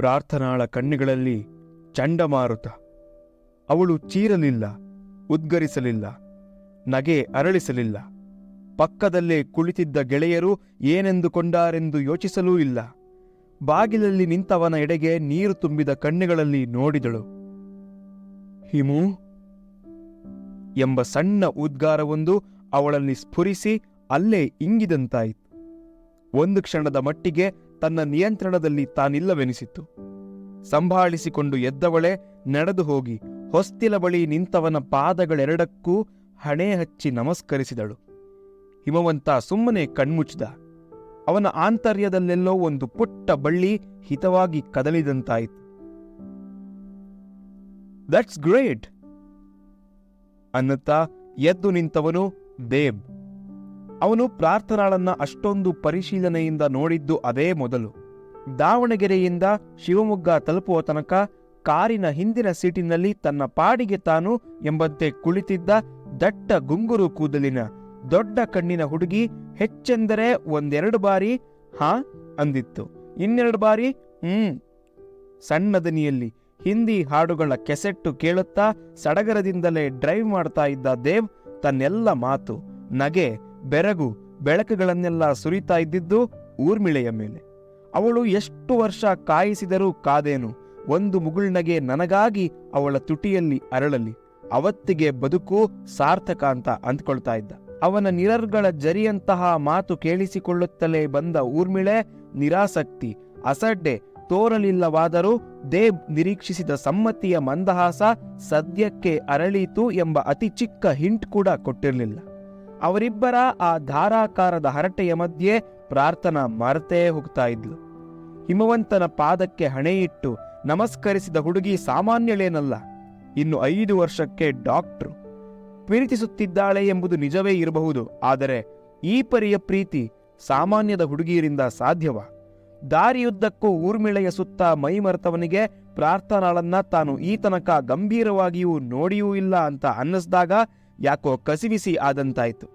ಪ್ರಾರ್ಥನಾಳ ಕಣ್ಣುಗಳಲ್ಲಿ ಚಂಡಮಾರುತ ಅವಳು ಚೀರಲಿಲ್ಲ, ಉದ್ಗರಿಸಲಿಲ್ಲ, ನಗೆ ಅರಳಿಸಲಿಲ್ಲ. ಪಕ್ಕದಲ್ಲೇ ಕುಳಿತಿದ್ದ ಗೆಳೆಯರು ಏನೆಂದುಕೊಂಡಾರೆಂದು ಯೋಚಿಸಲೂ ಇಲ್ಲ. ಬಾಗಿಲಲ್ಲಿ ನಿಂತವನ ಎಡೆಗೆ ನೀರು ತುಂಬಿದ ಕಣ್ಣುಗಳಲ್ಲಿ ನೋಡಿದಳು. ಹಿಮು ಎಂಬ ಸಣ್ಣ ಉದ್ಗಾರವೊಂದು ಅವಳಲ್ಲಿ ಸ್ಫುರಿಸಿ ಅಲ್ಲೇ ಇಂಗಿದಂತಾಯಿತು. ಒಂದು ಕ್ಷಣದ ಮಟ್ಟಿಗೆ ತನ್ನ ನಿಯಂತ್ರಣದಲ್ಲಿ ತಾನಿಲ್ಲವೆನಿಸಿತು ಸಂಭಾಳಿಸಿಕೊಂಡು ಎದ್ದವಳೆ ನಡೆದು ಹೋಗಿ ಹೊಸ್ತಿಲ ಬಳಿ ನಿಂತವನ ಪಾದಗಳೆರಡಕ್ಕೂ ಹಣೆ ಹಚ್ಚಿ ನಮಸ್ಕರಿಸಿದಳು. ಹಿಮವಂತ ಸುಮ್ಮನೆ ಕಣ್ಮುಚ್ಚಿದ. ಅವನ ಆಂತರ್ಯದಲ್ಲೆಲ್ಲೋ ಒಂದು ಪುಟ್ಟ ಬಳ್ಳಿ ಹಿತವಾಗಿ ಕದಲಿದಂತಾಯಿತು. ದಟ್ಸ್ ಗ್ರೇಟ್ ಅನ್ನುತ್ತಾ ಎದ್ದು ನಿಂತವನು ದೇಬ್. ಅವನು ಪ್ರಾರ್ಥನಾಳನ್ನ ಅಷ್ಟೊಂದು ಪರಿಶೀಲನೆಯಿಂದ ನೋಡಿದ್ದು ಅದೇ ಮೊದಲು. ದಾವಣಗೆರೆಯಿಂದ ಶಿವಮೊಗ್ಗ ತಲುಪುವ ತನಕ ಕಾರಿನ ಹಿಂದಿನ ಸೀಟಿನಲ್ಲಿ ತನ್ನ ಪಾಡಿಗೆ ತಾನು ಎಂಬಂತೆ ಕುಳಿತಿದ್ದ ದಟ್ಟ ಗುಂಗುರು ಕೂದಲಿನ ದೊಡ್ಡ ಕಣ್ಣಿನ ಹುಡುಗಿ ಹೆಚ್ಚೆಂದರೆ ಒಂದೆರಡು ಬಾರಿ ಹಾ ಅಂದಿತ್ತು. ಇನ್ನೆರಡು ಬಾರಿ ಹ್ಮ್ ಸಣ್ಣದನಿಯಲ್ಲಿ ಹಿಂದಿ ಹಾಡುಗಳ ಕೆಸೆಟ್ಟು ಕೇಳುತ್ತಾ ಸಡಗರದಿಂದಲೇ ಡ್ರೈವ್ ಮಾಡ್ತಾ ಇದ್ದ ದೇವ್ ತನ್ನೆಲ್ಲ ಮಾತು, ನಗೆ ಬೆರಗು ಬೆಳಕುಗಳನ್ನೆಲ್ಲ ಸುರಿತಾ ಇದ್ದಿದ್ದು ಊರ್ಮಿಳೆಯ ಮೇಲೆ. ಅವಳು ಎಷ್ಟು ವರ್ಷ ಕಾಯಿಸಿದರೂ ಕಾದೇನು, ಒಂದು ಮುಗುಳ್ನಗೆ ನನಗಾಗಿ ಅವಳ ತುಟಿಯಲ್ಲಿ ಅರಳಲಿ, ಅವತ್ತಿಗೆ ಬದುಕು ಸಾರ್ಥಕ ಅಂತ ಅಂದ್ಕೊಳ್ತಾ ಇದ್ದ. ಅವನ ನಿರರ್ಗಳ ಜರಿಯಂತಹ ಮಾತು ಕೇಳಿಸಿಕೊಳ್ಳುತ್ತಲೇ ಬಂದ ಊರ್ಮಿಳೆ, ನಿರಾಸಕ್ತಿ, ಅಸಡ್ಡೆ, ತೋರಲಿಲ್ಲವಾದರೂ ದೇವ್ ನಿರೀಕ್ಷಿಸಿದ ಸಮ್ಮತಿಯ ಮಂದಹಾಸ ಸದ್ಯಕ್ಕೆ ಅರಳೀತು ಎಂಬ ಅತಿ ಚಿಕ್ಕ ಹಿಂಟ್ ಕೂಡ ಕೊಟ್ಟಿರಲಿಲ್ಲ. ಅವರಿಬ್ಬರ ಆ ಧಾರಾಕಾರದ ಹರಟೆಯ ಮಧ್ಯೆ ಪ್ರಾರ್ಥನಾ ಮರೆತೇ ಹೋಗ್ತಾ ಇದ್ಲು. ಹಿಮವಂತನ ಪಾದಕ್ಕೆ ಹಣೆಯಿಟ್ಟು ನಮಸ್ಕರಿಸಿದ ಹುಡುಗಿ ಸಾಮಾನ್ಯಳೇನಲ್ಲ, ಇನ್ನು ಐದು ವರ್ಷಕ್ಕೆ ಡಾಕ್ಟ್ರು. ಪ್ರೀತಿಸುತ್ತಿದ್ದಾಳೆ ಎಂಬುದು ನಿಜವೇ ಇರಬಹುದು, ಆದರೆ ಈ ಪರಿಯ ಪ್ರೀತಿ ಸಾಮಾನ್ಯದ ಹುಡುಗಿಯರಿಂದ ಸಾಧ್ಯವ. ದಾರಿಯುದ್ದಕ್ಕೂ ಊರ್ಮಿಳೆಯ ಸುತ್ತ ಮೈಮರೆತವನಿಗೆ ಪ್ರಾರ್ಥನಾಳನ್ನ ತಾನು ಈ ತನಕ ಗಂಭೀರವಾಗಿಯೂ ನೋಡಿಯೂ ಇಲ್ಲ ಅಂತ ಅನ್ನಿಸ್ದಾಗ ಯಾಕೋ ಕಸಿವಿಸಿ ಆದಂತಾಯಿತು.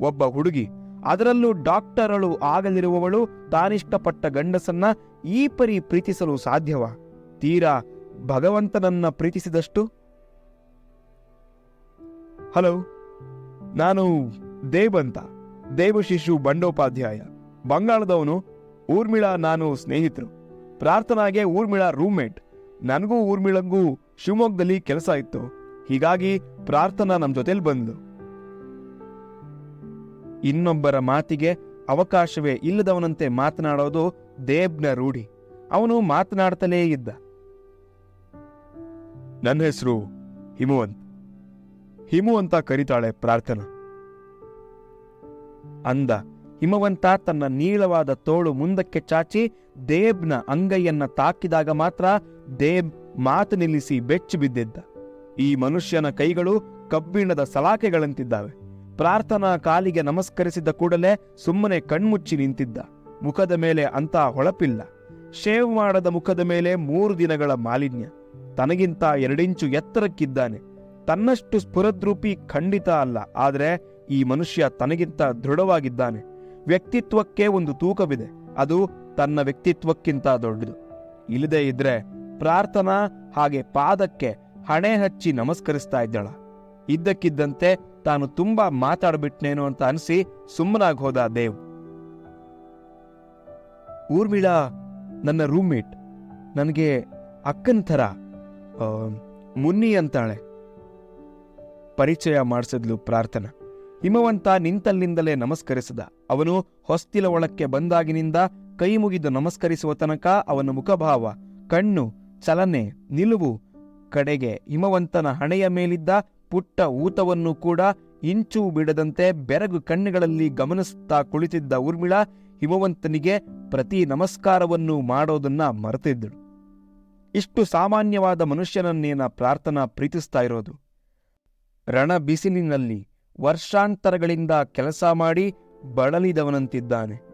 ಒಬ್ಬ ಹುಡುಗಿ, ಅದರಲ್ಲೂ ಡಾಕ್ಟರಳು ಆಗಲಿರುವವಳು ತಾನಿಷ್ಟಪಟ್ಟ ಗಂಡಸನ್ನ ಈ ಪರಿ ಪ್ರೀತಿಸಲು ಸಾಧ್ಯವ? ತೀರಾ ಭಗವಂತನನ್ನ ಪ್ರೀತಿಸಿದಷ್ಟು? ಹಲೋ, ನಾನು ದೇವಂತ ದೇವಶಿಶು ಬಂಡೋಪಾಧ್ಯಾಯ. ಬಂಗಾಳದವನು ಊರ್ಮಿಳಾ ನಾನು ಸ್ನೇಹಿತರು. ಪ್ರಾರ್ಥನಾಗೆ ಊರ್ಮಿಳಾ ರೂಮ್ಮೇಟ್. ನನಗೂ ಊರ್ಮಿಳಂಗೂ ಶಿವಮೊಗ್ಗದಲ್ಲಿ ಕೆಲಸ ಇತ್ತು. ಹೀಗಾಗಿ ಪ್ರಾರ್ಥನಾ ನಮ್ಮ ಜೊತೆಲಿ ಬಂದ್ಲು ಇನ್ನೊಬ್ಬರ ಮಾತಿಗೆ ಅವಕಾಶವೇ ಇಲ್ಲದವನಂತೆ ಮಾತನಾಡೋದು ದೇಬ್ನ ರೂಢಿ. ಅವನು ಮಾತನಾಡ್ತಲೇ ಇದ್ದ. ನನ್ನ ಹೆಸರು ಹಿಮವಂತ್. ಹಿಮವಂತ ಅಂತ ಕರೀತಾಳೆ ಪ್ರಾರ್ಥನಾ. ಅಂದ ಹಿಮವಂತ ತನ್ನ ನೀಳವಾದ ತೋಳು ಮುಂದಕ್ಕೆ ಚಾಚಿ ದೇಬ್ನ ಅಂಗೈಯನ್ನ ತಾಕಿದಾಗ ಮಾತ್ರ ದೇಬ್ ಮಾತು ನಿಲ್ಲಿಸಿ ಬೆಚ್ಚಿ ಬಿದ್ದಿದ್ದ. ಈ ಮನುಷ್ಯನ ಕೈಗಳು ಕಬ್ಬಿಣದ ಸಲಾಕೆಗಳಂತಿದ್ದಾವೆ. ಪ್ರಾರ್ಥನಾ ಕಾಲಿಗೆ ನಮಸ್ಕರಿಸಿದ ಕೂಡಲೇ ಸುಮ್ಮನೆ ಕಣ್ಮುಚ್ಚಿ ನಿಂತಿದ್ದ. ಮುಖದ ಮೇಲೆ ಅಂತ ಹೊಳಪಿಲ್ಲ. ಶೇವ್ ಮಾಡದ ಮುಖದ ಮೇಲೆ ಮೂರು ದಿನಗಳ ಮಾಲಿನ್ಯ. ತನಗಿಂತ ಎರಡಿಂಚು ಎತ್ತರಕ್ಕಿದ್ದಾನೆ. ತನ್ನಷ್ಟು ಸ್ಫುರದ್ರೂಪಿ ಖಂಡಿತ ಅಲ್ಲ. ಆದರೆ ಈ ಮನುಷ್ಯ ತನಗಿಂತ ದೃಢವಾಗಿದ್ದಾನೆ. ವ್ಯಕ್ತಿತ್ವಕ್ಕೆ ಒಂದು ತೂಕವಿದೆ. ಅದು ತನ್ನ ವ್ಯಕ್ತಿತ್ವಕ್ಕಿಂತ ದೊಡ್ಡದು. ಇಲ್ಲದೇ ಇದ್ರೆ ಪ್ರಾರ್ಥನಾ ಹಾಗೆ ಪಾದಕ್ಕೆ ಹಣೆ ಹಚ್ಚಿ ನಮಸ್ಕರಿಸ್ತಾ ಇದ್ದಳ. ಇದ್ದಕ್ಕಿದ್ದಂತೆ ತಾನು ತುಂಬಾ ಮಾತಾಡ್ಬಿಟ್ನೇನೋ ಅಂತ ಅನಿಸಿ ಸುಮ್ಮನಾಗಿ ಹೋದ ದೇವ್. ಊರ್ಮಿಳಾ, ನನ್ನ ರೂಮ್ಮೇಟ್. ನನಗೆ ಅಕ್ಕನ ಥರ ಮುನ್ನಿ ಅಂತಾಳೆ. ಪರಿಚಯ ಮಾಡಿಸಿದ್ಲು ಪ್ರಾರ್ಥನಾ. ಹಿಮವಂತ ನಿಂತಲ್ಲಿಂದಲೇ ನಮಸ್ಕರಿಸಿದ. ಅವನು ಹೊಸ್ತಿಲ ಒಳಕ್ಕೆ ಬಂದಾಗಿನಿಂದ ಕೈ ಮುಗಿದು ನಮಸ್ಕರಿಸುವ ತನಕ ಅವನ ಮುಖಭಾವ, ಕಣ್ಣು, ಚಲನೆ, ನಿಲುವು ಕಡೆಗೆ ಹಿಮವಂತನ ಹಣೆಯ ಮೇಲಿದ್ದ ಪುಟ್ಟ ಊತವನ್ನು ಕೂಡ ಇಂಚೂ ಬಿಡದಂತೆ ಬೆರಗು ಕಣ್ಣುಗಳಲ್ಲಿ ಗಮನಿಸುತ್ತಾ ಕುಳಿತಿದ್ದ ಊರ್ಮಿಳಾ ಹಿಮವಂತನಿಗೆ ಪ್ರತಿ ನಮಸ್ಕಾರವನ್ನು ಮಾಡೋದನ್ನ ಮರೆತಿದ್ದಳು. ಇಷ್ಟು ಸಾಮಾನ್ಯವಾದ ಮನುಷ್ಯನನ್ನೇನ ಪ್ರಾರ್ಥನಾ ಪ್ರೀತಿಸ್ತಾ ಇರೋದು? ರಣ ಬಿಸಿಲಿನಲ್ಲಿ ವರ್ಷಾಂತರಗಳಿಂದ ಕೆಲಸ ಮಾಡಿ ಬಳಲಿದವನಂತಿದ್ದಾನೆ.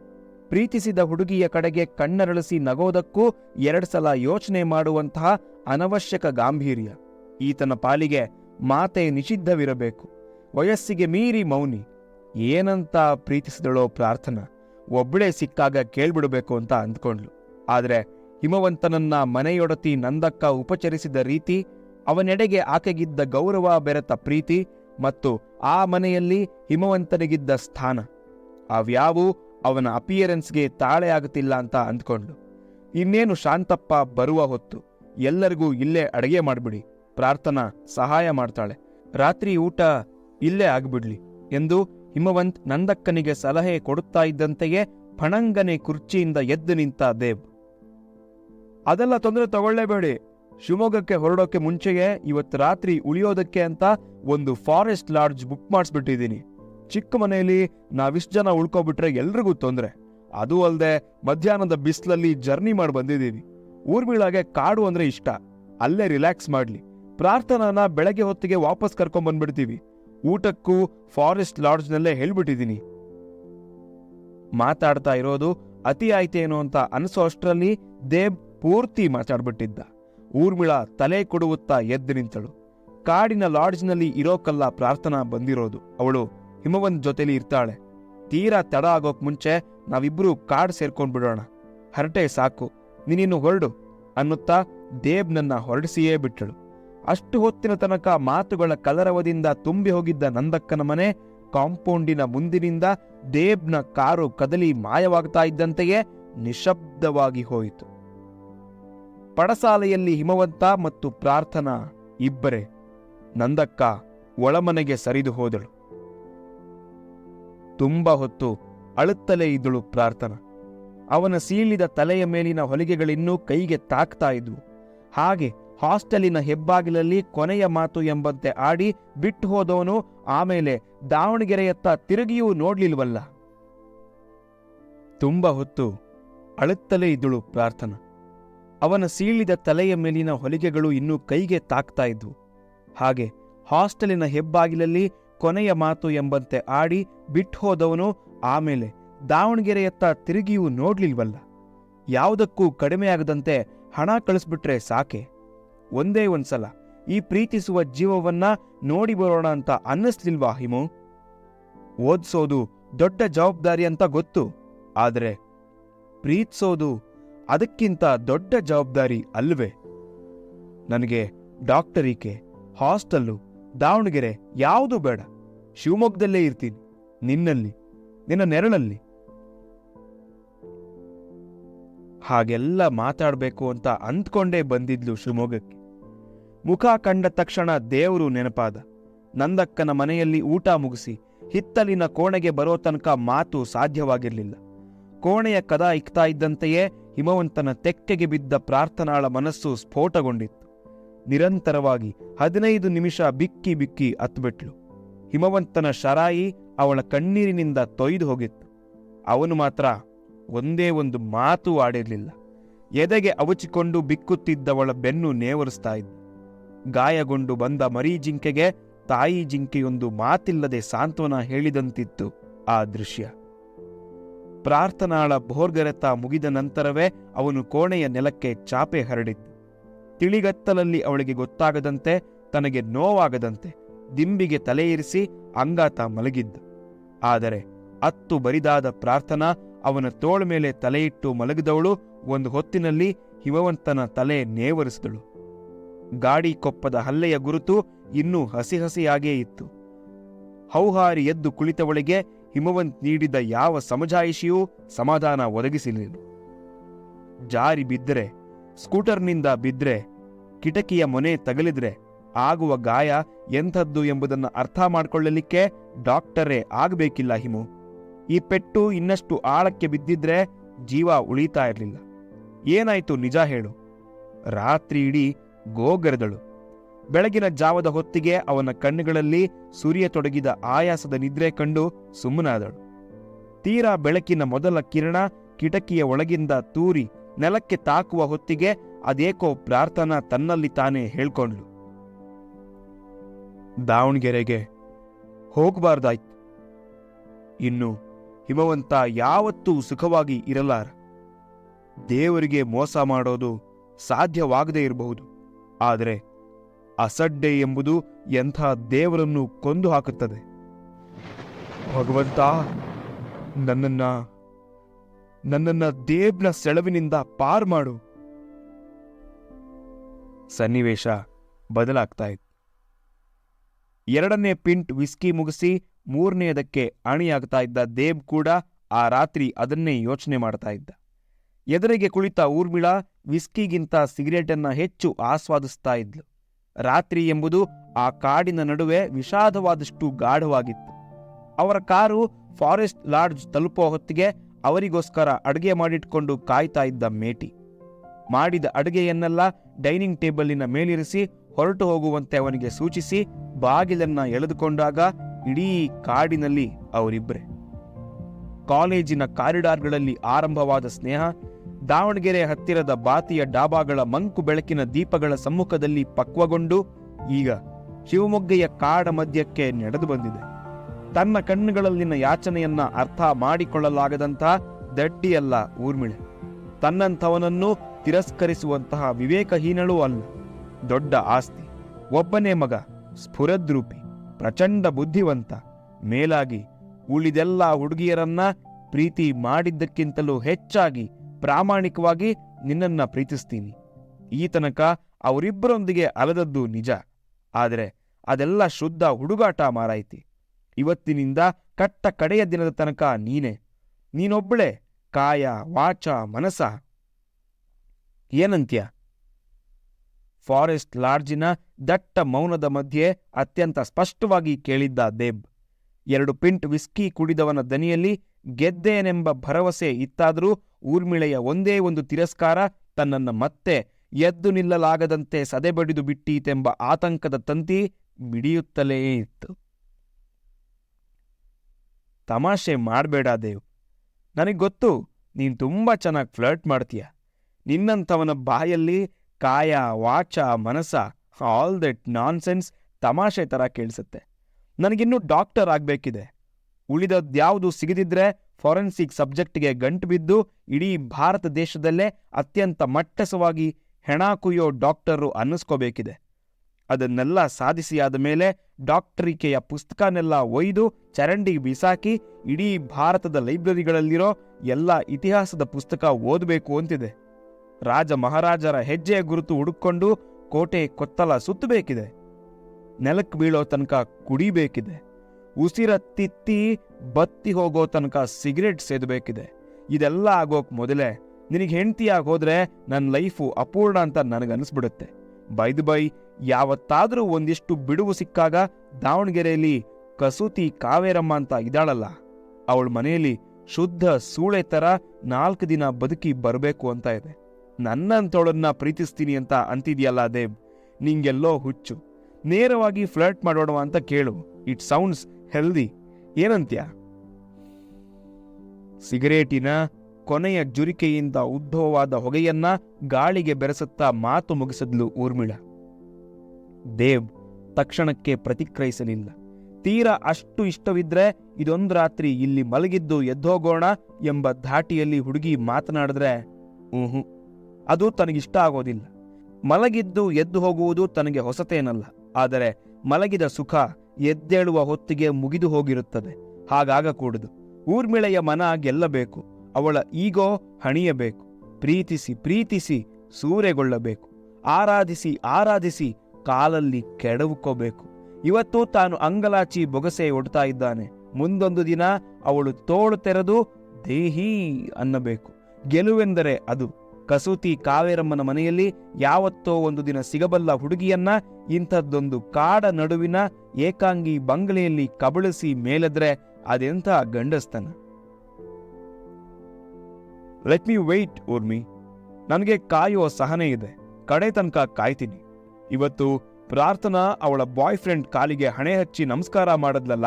ಪ್ರೀತಿಸಿದ ಹುಡುಗಿಯ ಕಡೆಗೆ ಕಣ್ಣರಳಿಸಿ ನಗೋದಕ್ಕೂ ಎರಡು ಸಲ ಯೋಚನೆ ಮಾಡುವಂತಹ ಅನವಶ್ಯಕ ಗಾಂಭೀರ್ಯ. ಈತನ ಪಾಲಿಗೆ ಮಾತೆ ನಿಷಿದ್ಧವಿರಬೇಕು. ವಯಸ್ಸಿಗೆ ಮೀರಿ ಮೌನಿ. ಏನಂತ ಪ್ರೀತಿಸಿದಳೋ ಪ್ರಾರ್ಥನಾ. ಒಬ್ಬಳೇ ಸಿಕ್ಕಾಗ ಕೇಳ್ಬಿಡಬೇಕು ಅಂತ ಅಂದ್ಕೊಂಡ್ಲು. ಆದ್ರೆ ಹಿಮವಂತನನ್ನ ಮನೆಯೊಡತಿ ನಂದಕ್ಕ ಉಪಚರಿಸಿದ ರೀತಿ, ಅವನೆಡೆಗೆ ಆಕೆಗಿದ್ದ ಗೌರವ ಬೆರೆತ ಪ್ರೀತಿ ಮತ್ತು ಆ ಮನೆಯಲ್ಲಿ ಹಿಮವಂತನಿಗಿದ್ದ ಸ್ಥಾನ. ಅವ್ಯಾವೂ ಅವನ ಅಪಿಯರೆನ್ಸ್ಗೆ ತಾಳೆ ಆಗುತ್ತಿಲ್ಲ ಅಂತ ಅಂದ್ಕೊಂಡ್ಲು ಇನ್ನೇನು ಶಾಂತಪ್ಪ ಬರುವ ಹೊತ್ತು ಎಲ್ಲರಿಗೂ ಇಲ್ಲೇ ಅಡುಗೆ ಮಾಡಿಬಿಡಿ, ಪ್ರಾರ್ಥನಾ, ಸಹಾಯ ಮಾಡ್ತಾಳೆ. ರಾತ್ರಿ ಊಟ ಇಲ್ಲೇ ಆಗ್ಬಿಡ್ಲಿ ಎಂದು ಹಿಮವಂತ್ ನಂದಕ್ಕನಿಗೆ ಸಲಹೆ ಕೊಡುತ್ತಾ ಇದ್ದಂತೆಯೇ ಫಣಂಗನೆ ಕುರ್ಚಿಯಿಂದ ಎದ್ದು ನಿಂತ ದೇವ್ ಅದೆಲ್ಲ ತೊಂದರೆ ತಗೊಳ್ಳೇಬೇಡಿ, ಶಿವಮೊಗ್ಗಕ್ಕೆ ಹೊರಡೋಕೆ ಮುಂಚೆಯೇ ಇವತ್ತು ರಾತ್ರಿ ಉಳಿಯೋದಕ್ಕೆ ಅಂತ ಒಂದು ಫಾರೆಸ್ಟ್ ಲಾಡ್ಜ್ ಬುಕ್ ಮಾಡಿಸ್ಬಿಟ್ಟಿದ್ದೀನಿ. ಚಿಕ್ಕ ಮನೆಯಲ್ಲಿ ನಾವಿಷ್ಟು ಜನ ಉಳ್ಕೊಬಿಟ್ರೆ ಎಲ್ರಿಗೂ ತೊಂದರೆ. ಅದು ಅಲ್ಲದೆ ಮಧ್ಯಾಹ್ನದ ಬಿಸಿಲಲ್ಲಿ ಜರ್ನಿ ಮಾಡಿ ಬಂದಿದ್ದೀವಿ ಊರ್ಮಿಳಾಗೆ ಕಾಡು ಅಂದ್ರೆ ಇಷ್ಟ. ಅಲ್ಲೇ ರಿಲ್ಯಾಕ್ಸ್ ಮಾಡ್ಲಿ. ಪ್ರಾರ್ಥನಾನ ಬೆಳಗ್ಗೆ ಹೊತ್ತಿಗೆ ವಾಪಸ್ ಕರ್ಕೊಂಬಂದ್ಬಿಡ್ತೀವಿ ಊಟಕ್ಕೂ ಫಾರೆಸ್ಟ್ ಲಾಡ್ಜ್ನಲ್ಲೇ ಹೇಳ್ಬಿಟ್ಟಿದ್ದೀನಿ. ಮಾತಾಡ್ತಾ ಇರೋದು ಅತಿ ಆಯ್ತೇನೋ ಅಂತ ಅನಿಸೋ ಅಷ್ಟರಲ್ಲಿ ದೇಬ್ ಪೂರ್ತಿ ಮಾತಾಡ್ಬಿಟ್ಟಿದ್ದ. ಊರ್ಮಿಳ ತಲೆ ಕೊಡುವುತ್ತಾ ಎದ್ದು ನಿಂತಳು. ಕಾಡಿನ ಲಾಡ್ಜ್ನಲ್ಲಿ ಇರೋಕಲ್ಲ ಪ್ರಾರ್ಥನಾ ಬಂದಿರೋದು. ಅವಳು ಹಿಮವಂತ್ ಜೊತೆಲಿ ಇರ್ತಾಳೆ. ತೀರಾ ತಡ ಆಗೋಕ್ ಮುಂಚೆ ನಾವಿಬ್ರು ಕಾಡ್ ಸೇರ್ಕೊಂಡ್ ಬಿಡೋಣ. ಹರಟೆ ಸಾಕು. ನೀನಿನ್ನು ಹೊರಡು ಅನ್ನುತ್ತಾ ದೇಬ್ನನ್ನ ಹೊರಡಿಸಿಯೇ ಬಿಟ್ಟಳು. ಅಷ್ಟು ಹೊತ್ತಿನ ತನಕ ಮಾತುಗಳ ಕಲರವದಿಂದ ತುಂಬಿ ಹೋಗಿದ್ದ ನಂದಕ್ಕನ ಮನೆ ಕಾಂಪೌಂಡಿನ ಮುಂದಿನಿಂದ ದೇಬ್ನ ಕಾರು ಕದಲಿ ಮಾಯವಾಗ್ತಾ ಇದ್ದಂತೆಯೇ ನಿಶಬ್ದವಾಗಿ ಹೋಯಿತು. ಪಡಸಾಲೆಯಲ್ಲಿ ಹಿಮವಂತ ಮತ್ತು ಪ್ರಾರ್ಥನಾ ಇಬ್ಬರೇ. ನಂದಕ್ಕ ಒಳಮನೆಗೆ ಸರಿದು ಹೋದಳು. ತುಂಬ ಹೊತ್ತು ಅಳುತ್ತಲೇ ಇದ್ದಳು ಪ್ರಾರ್ಥನಾ. ಅವನ ಸೀಳಿದ ತಲೆಯ ಮೇಲಿನ ಹೊಲಿಗೆಗಳಿನ್ನೂ ಕೈಗೆ ತಾಕ್ತಾ ಇದ್ವು. ಹಾಗೆ ಹಾಸ್ಟೆಲಿನ ಹೆಬ್ಬಾಗಿಲಲ್ಲಿ ಕೊನೆಯ ಮಾತು ಎಂಬಂತೆ ಆಡಿ ಬಿಟ್ಟು ಹೋದವನು ಆಮೇಲೆ ದಾವಣಗೆರೆಯತ್ತ ತಿರುಗಿಯೂ ನೋಡ್ಲಿಲ್ವಲ್ಲ. ತುಂಬ ಹೊತ್ತು ಅಳುತ್ತಲೇ ಇದ್ದಳು ಪ್ರಾರ್ಥನಾ. ಅವನ ಸೀಳಿದ ತಲೆಯ ಮೇಲಿನ ಹೊಲಿಗೆಗಳು ಇನ್ನೂ ಕೈಗೆ ತಾಕ್ತಾ ಇದ್ವು. ಹಾಗೆ ಹಾಸ್ಟೆಲಿನ ಹೆಬ್ಬಾಗಿಲಲ್ಲಿ ಕೊನೆಯ ಮಾತು ಎಂಬಂತೆ ಆಡಿ ಬಿಟ್ಟು ಹೋದವನು ಆಮೇಲೆ ದಾವಣಗೆರೆಯತ್ತ ತಿರುಗಿಯೂ ನೋಡ್ಲಿಲ್ವಲ್ಲ? ಯಾವುದಕ್ಕೂ ಕಡಿಮೆಯಾಗದಂತೆ ಹಣ ಕಳಿಸ್ಬಿಟ್ರೆ ಸಾಕೆ? ಒಂದೇ ಒಂದ್ಸಲ ಈ ಪ್ರೀತಿಸುವ ಜೀವವನ್ನ ನೋಡಿ ಬರೋಣ ಅಂತ ಅನ್ನಿಸ್ಲಿಲ್ವಾ ಹಿಮು? ಓದ್ಸೋದು ದೊಡ್ಡ ಜವಾಬ್ದಾರಿ ಅಂತ ಗೊತ್ತು, ಆದರೆ ಪ್ರೀತಿಸೋದು ಅದಕ್ಕಿಂತ ದೊಡ್ಡ ಜವಾಬ್ದಾರಿ ಅಲ್ವೇ? ನನಗೆ ಡಾಕ್ಟರಿಕೆ ಹಾಸ್ಟೆಲ್ಲು ದಾವಣಗೆರೆ ಯಾವುದು ಬೇಡ. ಶಿವಮೊಗ್ಗದಲ್ಲೇ ಇರ್ತೀನಿ. ನಿನ್ನಲ್ಲಿ, ನಿನ್ನ ನೆರಳಲ್ಲಿ. ಹಾಗೆಲ್ಲ ಮಾತಾಡಬೇಕು ಅಂತ ಅಂದ್ಕೊಂಡೇ ಬಂದಿದ್ಲು ಶಿವಮೊಗ್ಗಕ್ಕೆ. ಮುಖ ಕಂಡ ತಕ್ಷಣ ದೇವರು ನೆನಪಾದ. ನಂದಕ್ಕನ ಮನೆಯಲ್ಲಿ ಊಟ ಮುಗಿಸಿ, ಹಿತ್ತಲಿನ ಕೋಣೆಗೆ ಬರೋ ತನಕ ಮಾತು ಸಾಧ್ಯವಾಗಿರಲಿಲ್ಲ. ಕೋಣೆಯ ಕದ ಇಕ್ತಾ ಇದ್ದಂತೆಯೇ ಹಿಮವಂತನ ತೆಕ್ಕೆಗೆ ಬಿದ್ದ ಪ್ರಾರ್ಥನಾಳ ಮನಸ್ಸು ಸ್ಫೋಟಗೊಂಡಿತ್ತು. ನಿರಂತರವಾಗಿ ಹದಿನೈದು ನಿಮಿಷ ಬಿಕ್ಕಿ ಬಿಕ್ಕಿ ಅತ್ಬಿಟ್ಲು ಹಿಮವಂತನ ಶರಾಯಿ ಅವಳ ಕಣ್ಣೀರಿನಿಂದ ತೊಯ್ದು ಹೋಗಿತ್ತು. ಅವನು ಮಾತ್ರ ಒಂದೇ ಒಂದು ಮಾತು ಆಡಿರಲಿಲ್ಲ. ಎದೆಗೆ ಅವಚಿಕೊಂಡು ಬಿಕ್ಕುತ್ತಿದ್ದವಳ ಬೆನ್ನು ನೇವರಿಸ್ತಾ ಇದ್ದ ಗಾಯಗೊಂಡು ಬಂದ ಮರಿ ಜಿಂಕೆಗೆ ತಾಯಿ ಜಿಂಕೆಯೊಂದು ಮಾತಿಲ್ಲದೆ ಸಾಂತ್ವನ ಹೇಳಿದಂತಿತ್ತು ಆ ದೃಶ್ಯ. ಪ್ರಾರ್ಥನಾಳ ಭೋರ್ಗರೆತ ಮುಗಿದ ನಂತರವೇ ಅವನು ಕೋಣೆಯ ನೆಲಕ್ಕೆ ಚಾಪೆ ಹರಡಿದ್ದು ತಿಳಿಗತ್ತಲಲ್ಲಿ ಅವಳಿಗೆ ಗೊತ್ತಾಗದಂತೆ, ತನಗೆ ನೋವಾಗದಂತೆ ದಿಂಬಿಗೆ ತಲೆಯಿರಿಸಿ ಅಂಗಾತ ಮಲಗಿದ್ದ. ಆದರೆ ಅತ್ತು ಬರಿದಾದ ಪ್ರಾರ್ಥನಾ ಅವನ ತೋಳ ಮೇಲೆ ತಲೆಯಿಟ್ಟು ಮಲಗಿದವಳು ಒಂದು ಹೊತ್ತಿನಲ್ಲಿ ಹಿಮವಂತನ ತಲೆ ನೇವರಿಸಿದಳು. ಗಾಡಿ ಕೊಪ್ಪದ ಹಲ್ಲೆಯ ಗುರುತು ಇನ್ನೂ ಹಸಿ ಹಸಿಯಾಗೇ ಇತ್ತು. ಹೌಹಾರಿ ಎದ್ದು ಕುಳಿತವಳಿಗೆ ಹಿಮವಂತ್ ನೀಡಿದ ಯಾವ ಸಮಜಾಯಿಷಿಯೂ ಸಮಾಧಾನ ಒದಗಿಸಲಿಲ್ಲ ಜಾರಿ ಬಿದ್ದರೆ, ಸ್ಕೂಟರ್ನಿಂದ ಬಿದ್ರೆ ಕಿಟಕಿಯ ಮೊನೆ ತಗಲಿದ್ರೆ ಆಗುವ ಗಾಯ ಎಂಥದ್ದು ಎಂಬುದನ್ನು ಅರ್ಥ ಮಾಡಿಕೊಳ್ಳಲಿಕ್ಕೆ ಡಾಕ್ಟರೇ ಆಗಬೇಕಿಲ್ಲ ಹಿಮು. ಈ ಪೆಟ್ಟು ಇನ್ನಷ್ಟು ಆಳಕ್ಕೆ ಬಿದ್ದಿದ್ರೆ ಜೀವ ಉಳಿತಾ ಇರಲಿಲ್ಲ. ಏನಾಯ್ತು ನಿಜ ಹೇಳು. ರಾತ್ರಿ ಇಡೀ ಗೋಗರೆದಳು. ಬೆಳಗಿನ ಜಾವದ ಹೊತ್ತಿಗೆ ಅವನ ಕಣ್ಣುಗಳಲ್ಲಿ ಸೂರ್ಯ ತೊಡಗಿದ ಆಯಾಸದ ನಿದ್ರೆ ಕಂಡು ಸುಮ್ಮನಾದಳು. ತೀರಾ ಬೆಳಕಿನ ಮೊದಲ ಕಿರಣ ಕಿಟಕಿಯ ಒಳಗಿಂದ ತೂರಿ ನೆಲಕ್ಕೆ ತಾಕುವ ಹೊತ್ತಿಗೆ ಅದೇಕೋ ಪ್ರಾರ್ಥನಾ ತನ್ನಲ್ಲಿ ತಾನೇ ಹೇಳ್ಕೊಂಡ್ಳು. ದಾವಣಗೆರೆಗೆ ಹೋಗಬಾರ್ದಾಯ್ತು. ಇನ್ನು ಹಿಮವಂತ ಯಾವತ್ತೂ ಸುಖವಾಗಿ ಇರಲಾರ. ದೇವರಿಗೆ ಮೋಸ ಮಾಡೋದು ಸಾಧ್ಯವಾಗದೇ ಇರಬಹುದು. ಆದರೆ ಅಸಡ್ಡೆ ಎಂಬುದು ಎಂಥ ದೇವರನ್ನು ಕೊಂದು ಹಾಕುತ್ತದೆ. ಭಗವಂತ, ನನ್ನನ್ನ ನನ್ನನ್ನ ದೇವ್ನ ಸೆಳವಿನಿಂದ ಪಾರ್ ಮಾಡು. ಸನ್ನಿವೇಶ ಬದಲಾಗ್ತಾ ಇತ್ತು. ಎರಡನೇ ಪಿಂಟ್ ವಿಸ್ಕಿ ಮುಗಿಸಿ ಮೂರನೆಯದಕ್ಕೆ ಅಣಿಯಾಗ್ತಾ ಇದ್ದ ದೇಬ್ ಕೂಡ ಆ ರಾತ್ರಿ ಅದನ್ನೇ ಯೋಚನೆ ಮಾಡ್ತಾ ಇದ್ದ. ಎದುರಿಗೆ ಕುಳಿತ ಊರ್ಮಿಳಾ ವಿಸ್ಕಿಗಿಂತ ಸಿಗರೇಟನ್ನ ಹೆಚ್ಚು ಆಸ್ವಾದಿಸ್ತಾ ಇದ್ಲು. ರಾತ್ರಿ ಎಂಬುದು ಆ ಕಾಡಿನ ನಡುವೆ ವಿಷಾದವಾದಷ್ಟು ಗಾಢವಾಗಿತ್ತು. ಅವರ ಕಾರು ಫಾರೆಸ್ಟ್ ಲಾಡ್ಜ್ ತಲುಪೋ ಹೊತ್ತಿಗೆ ಅವರಿಗೋಸ್ಕರ ಅಡುಗೆ ಮಾಡಿಟ್ಕೊಂಡು ಕಾಯ್ತಾ ಇದ್ದ ಮೇಟಿ. ಮಾಡಿದ ಅಡುಗೆಯನ್ನೆಲ್ಲ ಡೈನಿಂಗ್ ಟೇಬಲ್ಲಿನ ಮೇಲಿರಿಸಿ ಹೊರಟು ಹೋಗುವಂತೆ ಅವನಿಗೆ ಸೂಚಿಸಿ ಬಾಗಿಲನ್ನ ಎಳೆದುಕೊಂಡಾಗ ಇಡೀ ಕಾಡಿನಲ್ಲಿ ಅವರಿಬ್ಬರೇ ಕಾಲೇಜಿನ ಕಾರಿಡಾರ್ಗಳಲ್ಲಿ ಆರಂಭವಾದ ಸ್ನೇಹ, ದಾವಣಗೆರೆ ಹತ್ತಿರದ ಬಾತಿಯ ಡಾಬಾಗಳ ಮಂಕು ಬೆಳಕಿನ ದೀಪಗಳ ಸಮ್ಮುಖದಲ್ಲಿ ಪಕ್ವಗೊಂಡು ಈಗ ಶಿವಮೊಗ್ಗೆಯ ಕಾಡ ಮಧ್ಯಕ್ಕೆ ನಡೆದು ಬಂದಿದೆ. ತನ್ನ ಕಣ್ಣುಗಳಲ್ಲಿನ ಯಾಚನೆಯನ್ನ ಅರ್ಥ ಮಾಡಿಕೊಳ್ಳಲಾಗದಂತಹ ದಡ್ಡಿಯಲ್ಲ ಊರ್ಮಿಳೆ. ತನ್ನಂಥವನನ್ನು ತಿರಸ್ಕರಿಸುವಂತಹ ವಿವೇಕಹೀನಳೂ ಅಲ್ಲ, ದೊಡ್ಡ ಆಸ್ತಿ. ಒಬ್ಬನೇ ಮಗ ಸ್ಫುರದ್ರೂಪಿ, ಪ್ರಚಂಡ ಬುದ್ಧಿವಂತ, ಮೇಲಾಗಿ ಉಳಿದೆಲ್ಲ ಹುಡುಗಿಯರನ್ನ ಪ್ರೀತಿ ಮಾಡಿದ್ದಕ್ಕಿಂತಲೂ ಹೆಚ್ಚಾಗಿ ಪ್ರಾಮಾಣಿಕವಾಗಿ ನಿನ್ನನ್ನ ಪ್ರೀತಿಸ್ತೀನಿ. ಈ ತನಕ ಅವರಿಬ್ಬರೊಂದಿಗೆ ಅಲದದ್ದು ನಿಜ, ಆದರೆ ಅದೆಲ್ಲ ಶುದ್ಧ ಹುಡುಗಾಟ ಮಾರಾಯಿತಿ. ಇವತ್ತಿನಿಂದ ಕಟ್ಟ ಕಡೆಯ ದಿನದ ತನಕ ನೀನೆ. ನೀನೊಬ್ಬಳೆ ಕಾಯ, ವಾಚ ಮನಸ ಏನಂತ್ಯ? ಫಾರೆಸ್ಟ್ ಲಾಡ್ಜಿನ ದಟ್ಟ ಮೌನದ ಮಧ್ಯೆ ಅತ್ಯಂತ ಸ್ಪಷ್ಟವಾಗಿ ಕೇಳಿದ್ದ ದೇಬ್, ಎರಡು ಪಿಂಟ್ ವಿಸ್ಕಿ ಕುಡಿದವನ ದನಿಯಲ್ಲಿ ಗೆದ್ದೇನೆಂಬ ಭರವಸೆ ಇತ್ತಾದರೂ ಊರ್ಮಿಳೆಯ ಒಂದೇ ಒಂದು ತಿರಸ್ಕಾರ ತನ್ನನ್ನ ಮತ್ತೆ ಎದ್ದು ನಿಲ್ಲಲಾಗದಂತೆ ಸದೆಬಡಿದು ಬಿಟ್ಟೀತೆಂಬ ಆತಂಕದ ತಂತಿ ಮಿಡಿಯುತ್ತಲೇ ಇತ್ತು. ತಮಾಷೆ ಮಾಡಬೇಡ ದೇವ್, ನನಗೆ ಗೊತ್ತು ನೀನು ತುಂಬ ಚೆನ್ನಾಗಿ ಫ್ಲರ್ಟ್ ಮಾಡ್ತೀಯ. ನಿನ್ನಂಥವನ ಬಾಯಲ್ಲಿ ಕಾಯ, ವಾಚ ಮನಸ ಆಲ್ ದಟ್ ನಾನ್ಸೆನ್ಸ್ ತಮಾಷೆ ಥರ ಕೇಳಿಸುತ್ತೆ. ನನಗಿನ್ನೂ ಡಾಕ್ಟರ್ ಆಗಬೇಕಿದೆ. ಉಳಿದದ್ಯಾವುದು ಸಿಗದಿದ್ರೆ ಫಾರೆನ್ಸಿಕ್ ಸಬ್ಜೆಕ್ಟ್ಗೆ ಗಂಟು ಬಿದ್ದು ಇಡೀ ಭಾರತ ದೇಶದಲ್ಲೇ ಅತ್ಯಂತ ಮಟ್ಟಸವಾಗಿ ಹೆಣ ಕುಯ್ಯೋ ಡಾಕ್ಟರು ಅನ್ನಿಸ್ಕೋಬೇಕಿದೆ. ಅದನ್ನೆಲ್ಲ ಸಾಧಿಸಿ ಆದ ಮೇಲೆ ಡಾಕ್ಟರಿಕೆಯ ಪುಸ್ತಕನೆಲ್ಲ ಒಯ್ದು ಚರಂಡಿ ಬಿಸಾಕಿ ಇಡೀ ಭಾರತದ ಲೈಬ್ರರಿಗಳಲ್ಲಿರೋ ಎಲ್ಲ ಇತಿಹಾಸದ ಪುಸ್ತಕ ಓದಬೇಕು ಅಂತಿದೆ. ರಾಜ ಮಹಾರಾಜರ ಹೆಜ್ಜೆಯ ಗುರುತು ಹುಡುಕೊಂಡು ಕೋಟೆ ಕೊತ್ತಲ ಸುತ್ತಬೇಕಿದೆ. ನೆಲಕ್ಕೆ ಬೀಳೋ ತನಕ ಕುಡಿಬೇಕಿದೆ. ಉಸಿರ ತಿತ್ತಿ ಬತ್ತಿ ಹೋಗೋ ತನಕ ಸಿಗರೇಟ್ ಸೇದಬೇಕಿದೆ. ಇದೆಲ್ಲ ಆಗೋಕ್ ಮೊದಲೇ ನಿನಗೆ ಹೆಂಡ್ತಿಯಾಗಿ ಹೋದ್ರೆ ನನ್ನ ಲೈಫು ಅಪೂರ್ಣ ಅಂತ ನನಗನ್ನಿಸ್ಬಿಡುತ್ತೆ ಬೈದು ಬೈ, ಯಾವತ್ತಾದರೂ ಒಂದಿಷ್ಟು ಬಿಡುವು ಸಿಕ್ಕಾಗ ದಾವಣಗೆರೆಯಲ್ಲಿ ಕಸೂತಿ ಕಾವೇರಮ್ಮ ಅಂತ ಇದ್ದಾಳಲ್ಲ. ಅವಳ ಮನೆಯಲ್ಲಿ ಶುದ್ಧ ಸೂಳೆ ಥರ ನಾಲ್ಕು ದಿನ ಬದುಕಿ ಬರಬೇಕು ಅಂತ ಇದೆ. ನನ್ನಂತವಳನ್ನ ಪ್ರೀತಿಸ್ತೀನಿ ಅಂತ ಅಂತಿದೆಯಲ್ಲ ದೇವ್? ನಿಂಗೆಲ್ಲೋ ಹುಚ್ಚು. ನೇರವಾಗಿ ಫ್ಲರ್ಟ್ ಮಾಡೋಣ ಅಂತ ಕೇಳು. It sounds healthy. ಏನಂತ್ಯ? ಸಿಗರೇಟಿನ ಕೊನೆಯ ಜುರಿಕೆಯಿಂದ ಉದ್ಭವವಾದ ಹೊಗೆಯನ್ನ ಗಾಳಿಗೆ ಬೆರೆಸುತ್ತಾ ಮಾತು ಮುಗಿಸಿದ್ಲು ಊರ್ಮಿಳ. ದೇವ್ ತಕ್ಷಣಕ್ಕೆ ಪ್ರತಿಕ್ರಿಯಿಸಲಿಲ್ಲ. ತೀರಾ ಅಷ್ಟು ಇಷ್ಟವಿದ್ರೆ ಇದೊಂದು ರಾತ್ರಿ ಇಲ್ಲಿ ಮಲಗಿದ್ದು ಎದ್ದೋಗೋಣ ಎಂಬ ಧಾಟಿಯಲ್ಲಿ ಹುಡುಗಿ ಮಾತನಾಡಿದ್ರೆ ಊಹು ಅದು ತನಗಿಷ್ಟ ಆಗೋದಿಲ್ಲ. ಮಲಗಿದ್ದು ಎದ್ದು ಹೋಗುವುದು ತನಗೆ ಹೊಸತೇನಲ್ಲ. ಆದರೆ ಮಲಗಿದ ಸುಖ ಎದ್ದೇಳುವ ಹೊತ್ತಿಗೆ ಮುಗಿದು ಹೋಗಿರುತ್ತದೆ. ಹಾಗಾಗಕೂಡದು ಊರ್ಮಿಳೆಯ ಮನ ಗೆಲ್ಲಬೇಕು. ಅವಳ ಈಗೋ ಹಣಿಯಬೇಕು. ಪ್ರೀತಿಸಿ ಪ್ರೀತಿಸಿ ಸೂರೆಗೊಳ್ಳಬೇಕು. ಆರಾಧಿಸಿ ಆರಾಧಿಸಿ ಕಾಲಲ್ಲಿ ಕೆಡವುಕೋಬೇಕು. ಇವತ್ತು ತಾನು ಅಂಗಲಾಚಿ ಬೊಗಸೆ ಒಡ್ತಾ ಇದ್ದಾನೆ. ಮುಂದೊಂದು ದಿನ ಅವಳು ತೋಳು ತೆರೆದು ದೇಹಿ ಅನ್ನಬೇಕು. ಗೆಲುವೆಂದರೆ ಅದು ಕಸೂತಿ ಕಾವೇರಮ್ಮನ ಮನೆಯಲ್ಲಿ ಯಾವತ್ತೋ ಒಂದು ದಿನ ಸಿಗಬಲ್ಲ ಹುಡುಗಿಯನ್ನ ಇಂಥದ್ದೊಂದು ಕಾಡ ನಡುವಿನ ಏಕಾಂಗಿ ಬಂಗಲೆಯಲ್ಲಿ ಕಬಳಿಸಿ ಮೇಲೆದ್ರೆ ಅದೆಂಥ ಗಂಡಸ್ತನ? ಲೆಟ್ ಮಿ ವೆಯ್ಟ್ ಊರ್ಮಿ ನನಗೆ ಕಾಯುವ ಸಹನೆ ಇದೆ. ಕಡೆ ತನಕ ಕಾಯ್ತೀನಿ. ಇವತ್ತು ಪ್ರಾರ್ಥನಾ ಅವಳ ಬಾಯ್ ಫ್ರೆಂಡ್ ಕಾಲಿಗೆ ಹಣೆ ಹಚ್ಚಿ ನಮಸ್ಕಾರ ಮಾಡದ್ಲಲ್ಲ?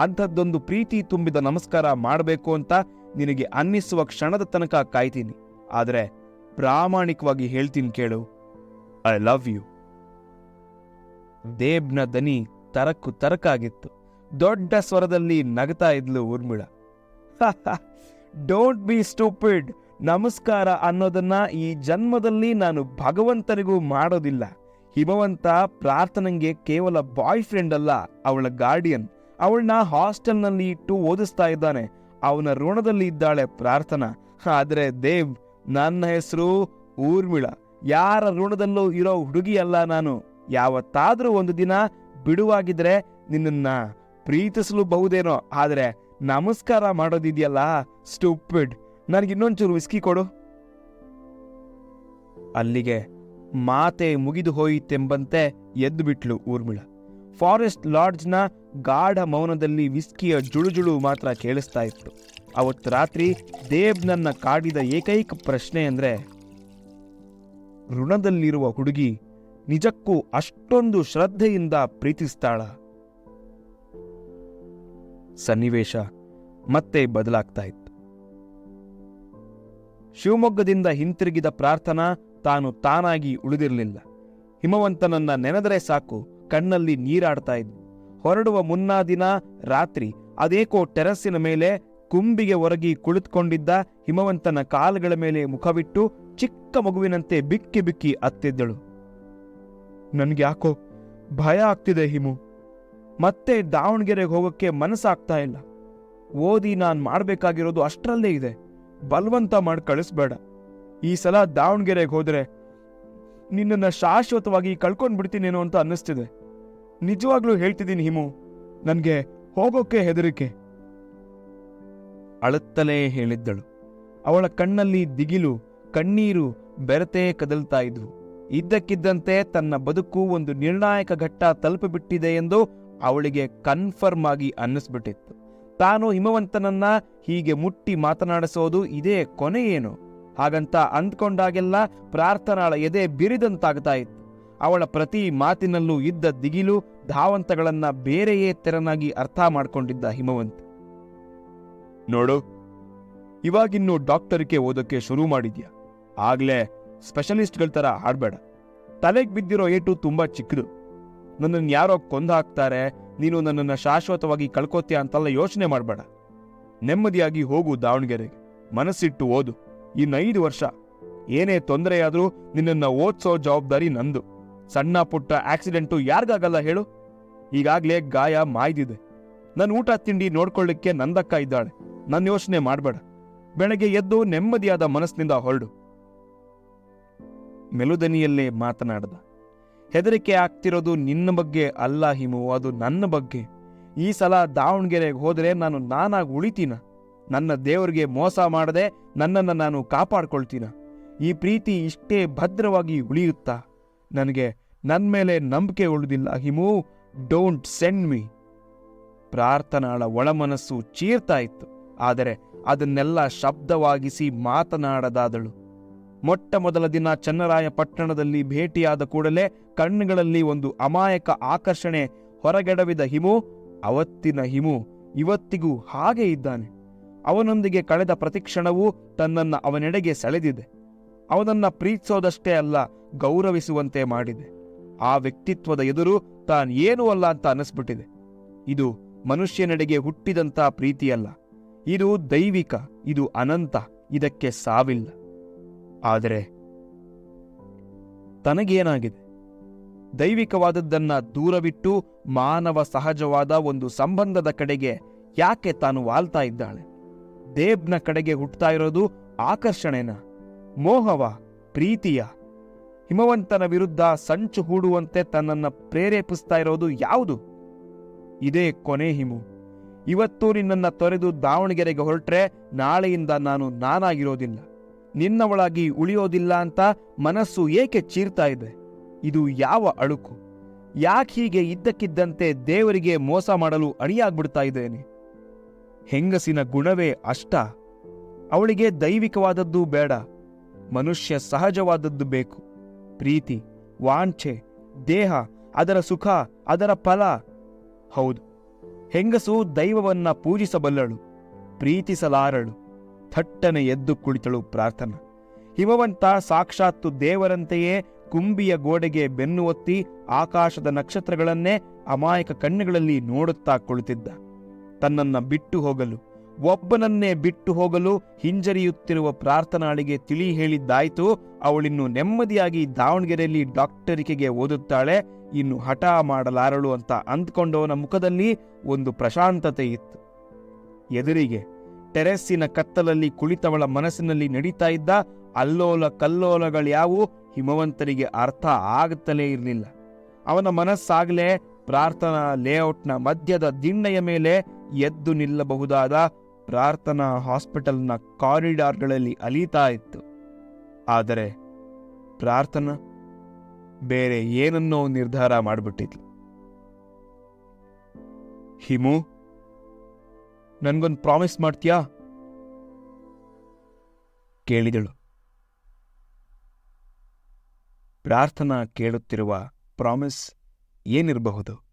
ಅಂಥದ್ದೊಂದು ಪ್ರೀತಿ ತುಂಬಿದ ನಮಸ್ಕಾರ ಮಾಡಬೇಕು ಅಂತ ನಿನಗೆ ಅನ್ನಿಸುವ ಕ್ಷಣದ ತನಕ ಕಾಯ್ತೀನಿ. ಆದರೆ ಪ್ರಾಮಾಣಿಕವಾಗಿ ಹೇಳ್ತೀನಿ ಕೇಳು. ಐ ಲವ್ ಯು ದೇಬ್ನ ದನಿ ತರಕು ತರಕಾಗಿತ್ತು. ದೊಡ್ಡ ಸ್ವರದಲ್ಲಿ ನಗತಾ ಇದ್ಲು ಊರ್ಮಿಳ. ಡೋಂಟ್ ಬಿ ಸ್ಟೂಪಿಡ್ ನಮಸ್ಕಾರ ಅನ್ನೋದನ್ನ ಈ ಜನ್ಮದಲ್ಲಿ ನಾನು ಭಗವಂತನಿಗೂ ಮಾಡೋದಿಲ್ಲ. ಹಿಮವಂತ ಪ್ರಾರ್ಥನೆಗೆ ಕೇವಲ ಬಾಯ್ ಫ್ರೆಂಡ್ ಅಲ್ಲ, ಅವಳ ಗಾರ್ಡಿಯನ್ ಅವಳನ್ನ ಹಾಸ್ಟೆಲ್ನಲ್ಲಿ ಇಟ್ಟು ಓದಿಸ್ತಾ ಇದ್ದಾನೆ. ಅವನ ಋಣದಲ್ಲಿ ಇದ್ದಾಳೆ ಪ್ರಾರ್ಥನಾ. ಆದ್ರೆ ದೇವ್ ನನ್ನ ಹೆಸರು ಊರ್ಮಿಳ. ಯಾರ ಋಣದಲ್ಲೂ ಇರೋ ಹುಡುಗಿ ಅಲ್ಲ ನಾನು. ಯಾವತ್ತಾದ್ರೂ ಒಂದು ದಿನ ಬಿಡುವಾಗಿದ್ರೆ ನಿನ್ನನ್ನ ಪ್ರೀತಿಸಲು ಬಹುದೇನೋ. ಆದ್ರೆ ನಮಸ್ಕಾರ ಮಾಡೋದಿದೆಯಲ್ಲ, ಸ್ಟೂಪಿಡ್. ನನಗೆ ಇನ್ನೊಂಚೂರು ವಿಸ್ಕಿ ಕೊಡು. ಅಲ್ಲಿಗೆ ಮಾತೆ ಮುಗಿದು ಹೋಯಿತೆಂಬಂತೆ ಎದ್ದು ಬಿಟ್ಲು ಊರ್ಮಿಳ. ಫಾರೆಸ್ಟ್ ಲಾಡ್ಜ್ನ ಗಾಢ ಮೌನದಲ್ಲಿ ವಿಸ್ಕಿಯ ಜುಳುಜುಳು ಮಾತ್ರ ಕೇಳಿಸ್ತಾ ಇತ್ತು. ಅವತ್ತು ರಾತ್ರಿ ದೇವ್ ನನ್ನ ಕಾಡಿದ ಏಕೈಕ ಪ್ರಶ್ನೆ ಅಂದ್ರೆ, ಋಣದಲ್ಲಿರುವ ಹುಡುಗಿ ನಿಜಕ್ಕೂ ಅಷ್ಟೊಂದು ಶ್ರದ್ಧೆಯಿಂದ ಪ್ರೀತಿಸ್ತಾಳ. ಸನ್ನಿವೇಶ ಮತ್ತೆ ಬದಲಾಗ್ತಾ ಇತ್ತು ಶಿವಮೊಗ್ಗದಿಂದ ಹಿಂತಿರುಗಿದ ಪ್ರಾರ್ಥನಾ ತಾನು ತಾನಾಗಿ ಉಳಿದಿರಲಿಲ್ಲ. ಹಿಮವಂತನನ್ನ ನೆನೆದರೆ ಸಾಕು, ಕಣ್ಣಲ್ಲಿ ನೀರಾಡ್ತಾ ಇದ್ವು ಹೊರಡುವ ಮುನ್ನಾ ದಿನ ರಾತ್ರಿ ಅದೇಕೋ ಟೆರಸ್ಸಿನ ಮೇಲೆ ಕುಂಬಿಗೆ ಒರಗಿ ಕುಳಿತುಕೊಂಡಿದ್ದ ಹಿಮವಂತನ ಕಾಲುಗಳ ಮೇಲೆ ಮುಖವಿಟ್ಟು ಚಿಕ್ಕ ಮಗುವಿನಂತೆ ಬಿಕ್ಕಿ ಬಿಕ್ಕಿ ಅತ್ತಿದ್ದಳು. ನನ್ಗೆ ಯಾಕೋ ಭಯ ಆಗ್ತಿದೆ ಹಿಮು. ಮತ್ತೆ ದಾವಣಗೆರೆಗೆ ಹೋಗೋಕ್ಕೆ ಮನಸ್ಸಾಗ್ತಾ ಇಲ್ಲ. ಓದಿ ನಾನ್ ಮಾಡ್ಬೇಕಾಗಿರೋದು ಅಷ್ಟರಲ್ಲೇ ಇದೆ. ಬಲವಂತ ಮಾಡಿ ಕಳಿಸ್ಬೇಡ. ಈ ಸಲ ದಾವಣಗೆರೆಗೆ ಹೋದ್ರೆ ನಿನ್ನನ್ನ ಶಾಶ್ವತವಾಗಿ ಕಳ್ಕೊಂಡು ಬಿಡ್ತೀನೇನೋ ಅಂತ ಅನ್ನಿಸ್ತಿದೆ. ನಿಜವಾಗ್ಲೂ ಹೇಳ್ತಿದ್ದೀನಿ ಹಿಮು. ನನಗೆ ಹೋಗೋಕೆ ಹೆದರಿಕೆ. ಅಳುತ್ತಲೇ ಹೇಳಿದ್ದಳು. ಅವಳ ಕಣ್ಣಲ್ಲಿ ದಿಗಿಲು, ಕಣ್ಣೀರು ಬೆರತೇ ಕದಲ್ತಾ ಇದ್ವು. ಇದ್ದಕ್ಕಿದ್ದಂತೆ ತನ್ನ ಬದುಕು ಒಂದು ನಿರ್ಣಾಯಕ ಘಟ್ಟ ತಲುಪಿಬಿಟ್ಟಿದೆ ಎಂದು ಅವಳಿಗೆ ಕನ್ಫರ್ಮ್ ಆಗಿ ಅನ್ನಿಸ್ಬಿಟ್ಟಿತ್ತು. ತಾನು ಹಿಮವಂತನನ್ನ ಹೀಗೆ ಮುಟ್ಟಿ ಮಾತನಾಡಿಸೋದು ಇದೇ ಕೊನೆಯೇನು? ಹಾಗಂತ ಅಂದ್ಕೊಂಡಾಗೆಲ್ಲ ಪ್ರಾರ್ಥನಾಳ ಎದೆ ಬಿರಿದಂತಾಗ್ತಾ ಇತ್ತು. ಅವಳ ಪ್ರತಿ ಮಾತಿನಲ್ಲೂ ಇದ್ದ ದಿಗಿಲು, ಧಾವಂತಗಳನ್ನ ಬೇರೆಯೇ ತೆರನಾಗಿ ಅರ್ಥ ಮಾಡಿಕೊಂಡಿದ್ದ ಹಿಮವಂತ. ನೋಡು, ಇವಾಗಿನ್ನು ಡಾಕ್ಟರ್ಗೆ ಓದೋಕ್ಕೆ ಶುರು ಮಾಡಿದ್ಯಾ? ಆಗ್ಲೇ ಸ್ಪೆಷಲಿಸ್ಟ್ಗಳ ಥರ ಆಡ್ಬೇಡ. ತಲೆಗೆ ಬಿದ್ದಿರೋ ಏಟು ತುಂಬಾ ಚಿಕ್ಕದು. ನನ್ನನ್ನು ಯಾರೋ ಕೊಂದು ಹಾಕ್ತಾರೆ, ನೀನು ನನ್ನನ್ನು ಶಾಶ್ವತವಾಗಿ ಕಳ್ಕೊತೀಯ ಅಂತೆಲ್ಲ ಯೋಚನೆ ಮಾಡಬೇಡ. ನೆಮ್ಮದಿಯಾಗಿ ಹೋಗು ದಾವಣಗೆರೆಗೆ. ಮನಸ್ಸಿಟ್ಟು ಓದು. ಇನ್ನೈದು ವರ್ಷ. ಏನೇ ತೊಂದರೆಯಾದರೂ ನಿನ್ನನ್ನ ಓದ್ಸೋ ಜವಾಬ್ದಾರಿ ನಂದು. ಸಣ್ಣ ಪುಟ್ಟ ಆಕ್ಸಿಡೆಂಟು ಯಾರಿಗಾಗಲ್ಲ ಹೇಳು? ಈಗಾಗಲೇ ಗಾಯ ಮಾಯ್ದಿದೆ. ನನ್ನ ಊಟ ತಿಂಡಿ ನೋಡ್ಕೊಳ್ಳಿಕ್ಕೆ ನಂದಕ್ಕ ಇದ್ದಾಳೆ. ನನ್ನ ಯೋಚನೆ ಮಾಡಬೇಡ. ಬೆಳಗ್ಗೆ ಎದ್ದು ನೆಮ್ಮದಿಯಾದ ಮನಸ್ಸಿನಿಂದ ಹೊರಡು. ಮೆಲುದನಿಯಲ್ಲೇ ಮಾತನಾಡ್ದ. ಹೆದರಿಕೆ ಆಗ್ತಿರೋದು ನಿನ್ನ ಬಗ್ಗೆ ಅಲ್ಲ ಹಿಮು, ಅದು ನನ್ನ ಬಗ್ಗೆ. ಈ ಸಲ ದಾವಣಗೆರೆಗೆ ಹೋದರೆ ನಾನು ನಾನಾಗಿ ಉಳಿತೀನ? ನನ್ನ ದೇವರಿಗೆ ಮೋಸ ಮಾಡದೆ ನನ್ನನ್ನು ನಾನು ಕಾಪಾಡ್ಕೊಳ್ತೀನ? ಈ ಪ್ರೀತಿ ಇಷ್ಟೇ ಭದ್ರವಾಗಿ ಉಳಿಯುತ್ತಾ? ನನಗೆ ನನ್ನ ಮೇಲೆ ನಂಬಿಕೆ ಉಳಿದಿಲ್ಲ ಹಿಮು, ಡೋಂಟ್ ಸೆಂಡ್ ಮೀ. ಪ್ರಾರ್ಥನಾಳ ಒಳಮನಸ್ಸು ಚೀರ್ತಾ ಇತ್ತು. ಆದರೆ ಅದನ್ನೆಲ್ಲ ಶಬ್ದವಾಗಿಸಿ ಮಾತನಾಡದಾದಳು. ಮೊಟ್ಟ ಮೊದಲ ದಿನ ಚನ್ನರಾಯ ಪಟ್ಟಣದಲ್ಲಿ ಭೇಟಿಯಾದ ಕೂಡಲೇ ಕಣ್ಣುಗಳಲ್ಲಿ ಒಂದು ಅಮಾಯಕ ಆಕರ್ಷಣೆ ಹೊರಗೆಡವಿದ ಹಿಮು, ಅವತ್ತಿನ ಹಿಮು, ಇವತ್ತಿಗೂ ಹಾಗೆ ಇದ್ದಾನೆ. ಅವನೊಂದಿಗೆ ಕಳೆದ ಪ್ರತಿಕ್ಷಣವೂ ತನ್ನನ್ನ ಅವನೆಡೆಗೆ ಸೆಳೆದಿದೆ. ಅವನನ್ನ ಪ್ರೀತಿಸೋದಷ್ಟೇ ಅಲ್ಲ, ಗೌರವಿಸುವಂತೆ ಮಾಡಿದೆ. ಆ ವ್ಯಕ್ತಿತ್ವದ ಎದುರು ತಾನೇನೂ ಅಲ್ಲ ಅಂತ ಅನಿಸ್ಬಿಟ್ಟಿದೆ ಇದು ಮನುಷ್ಯನೆಡೆಗೆ ಹುಟ್ಟಿದಂಥ ಪ್ರೀತಿಯಲ್ಲ. ಇದು ದೈವಿಕ, ಇದು ಅನಂತ, ಇದಕ್ಕೆ ಸಾವಿಲ್ಲ. ಆದರೆ ತನಗೇನಾಗಿದೆ? ದೈವಿಕವಾದದ್ದನ್ನ ದೂರವಿಟ್ಟು ಮಾನವ ಸಹಜವಾದ ಒಂದು ಸಂಬಂಧದ ಕಡೆಗೆ ಯಾಕೆ ತಾನು ವಾಲ್ತಾ ಇದ್ದಾಳೆ? ದೇಬ್ನ ಕಡೆಗೆ ಹುಟ್ಟುತ್ತಾ ಇರೋದು ಆಕರ್ಷಣೆನ? ಮೋಹವ, ಪ್ರೀತಿಯ? ಹಿಮವಂತನ ವಿರುದ್ಧ ಸಂಚು ಹೂಡುವಂತೆ ತನ್ನನ್ನ ಪ್ರೇರೇಪಿಸ್ತಾ ಇರೋದು ಯಾವುದು? ಇದೇ ಕೊನೆ ಹಿಮು. ಇವತ್ತು ನಿನ್ನನ್ನು ತೊರೆದು ದಾವಣಗೆರೆಗೆ ಹೊರಟ್ರೆ ನಾಳೆಯಿಂದ ನಾನು ನಾನಾಗಿರೋದಿಲ್ಲ. ನಿನ್ನವಳಾಗಿ ಉಳಿಯೋದಿಲ್ಲ ಅಂತ ಮನಸ್ಸು ಏಕೆ ಚೀರ್ತಾ ಇದೆ? ಇದು ಯಾವ ಅಳುಕು? ಯಾಕೆ ಹೀಗೆ ಇದ್ದಕ್ಕಿದ್ದಂತೆ ದೇವರಿಗೆ ಮೋಸ ಮಾಡಲು ಅಣಿಯಾಗ್ಬಿಡ್ತಾ ಇದ್ದೇನೆ? ಹೆಂಗಸಿನ ಗುಣವೇ ಅಷ್ಟ. ಅವಳಿಗೆ ದೈವಿಕವಾದದ್ದು ಬೇಡ. ಮನುಷ್ಯ ಸಹಜವಾದದ್ದು ಬೇಕು. ಪ್ರೀತಿ, ವಾಂಛೆ, ದೇಹ, ಅದರ ಸುಖ, ಅದರ ಫಲ. ಹೌದು ಹೆಂಗಸು ದೈವವನ್ನ ಪೂಜಿಸಬಲ್ಲಳು, ಪ್ರೀತಿಸಲಾರಳು, ಥಟ್ಟನೆ ಎದ್ದು ಕುಳಿತಳು ಪ್ರಾರ್ಥನಾ. ಹಿಮವಂತ ಸಾಕ್ಷಾತ್ತು ದೇವರಂತೆಯೇ ಕುಂಬಿಯ ಗೋಡೆಗೆ ಬೆನ್ನು ಒತ್ತಿ ಆಕಾಶದ ನಕ್ಷತ್ರಗಳನ್ನೇ ಅಮಾಯಕ ಕಣ್ಣುಗಳಲ್ಲಿ ನೋಡುತ್ತಾ ಕುಳಿತಿದ್ದ. ತನ್ನನ್ನ ಬಿಟ್ಟು ಹೋಗಲು ಒಬ್ಬನನ್ನೇ ಬಿಟ್ಟು ಹೋಗಲು ಹಿಂಜರಿಯುತ್ತಿರುವ ಪ್ರಾರ್ಥನಾಳಿಗೆ ತಿಳಿ ಹೇಳಿದ್ದಾಯ್ತು. ಅವಳಿನ್ನು ನೆಮ್ಮದಿಯಾಗಿ ದಾವಣಗೆರೆಯಲ್ಲಿ ಡಾಕ್ಟರಿಕೆಗೆ ಓದುತ್ತಾಳೆ. ಇನ್ನು ಹಠ ಮಾಡಲಾರಳು ಅಂತ ಅಂದ್ಕೊಂಡವನ ಮುಖದಲ್ಲಿ ಒಂದು ಪ್ರಶಾಂತತೆ ಇತ್ತು. ಎದುರಿಗೆ ಟೆರೆಸ್ಸಿನ ಕತ್ತಲಲ್ಲಿ ಕುಳಿತವಳ ಮನಸ್ಸಿನಲ್ಲಿ ನಡೀತಾ ಇದ್ದ ಅಲ್ಲೋಲ ಕಲ್ಲೋಲಗಳ್ಯಾವೂ ಹಿಮವಂತರಿಗೆ ಅರ್ಥ ಆಗುತ್ತಲೇ ಇರಲಿಲ್ಲ. ಅವನ ಮನಸ್ಸಾಗಲೇ ಪ್ರಾರ್ಥನಾ ಲೇಔಟ್ನ ಮಧ್ಯದ ದಿಣ್ಣೆಯ ಮೇಲೆ ಎದ್ದು ನಿಲ್ಲಬಹುದಾದ ಪ್ರಾರ್ಥನಾ ಹಾಸ್ಪಿಟಲ್ನ ಕಾರಿಡಾರ್ಗಳಲ್ಲಿ ಅಲೀತಾ ಇತ್ತು. ಆದರೆ ಪ್ರಾರ್ಥನಾ ಬೇರೆ ಏನನ್ನೋ ನಿರ್ಧಾರ ಮಾಡಿಬಿಟ್ಟಿದ್ಲು. ಹಿಮು, ನನ್ಗೊಂದು ಪ್ರಾಮಿಸ್ ಮಾಡ್ತೀಯಾ? ಕೇಳಿದಳು. ಪ್ರಾರ್ಥನಾ ಕೇಳುತ್ತಿರುವ ಪ್ರಾಮಿಸ್ ಏನಿರಬಹುದು?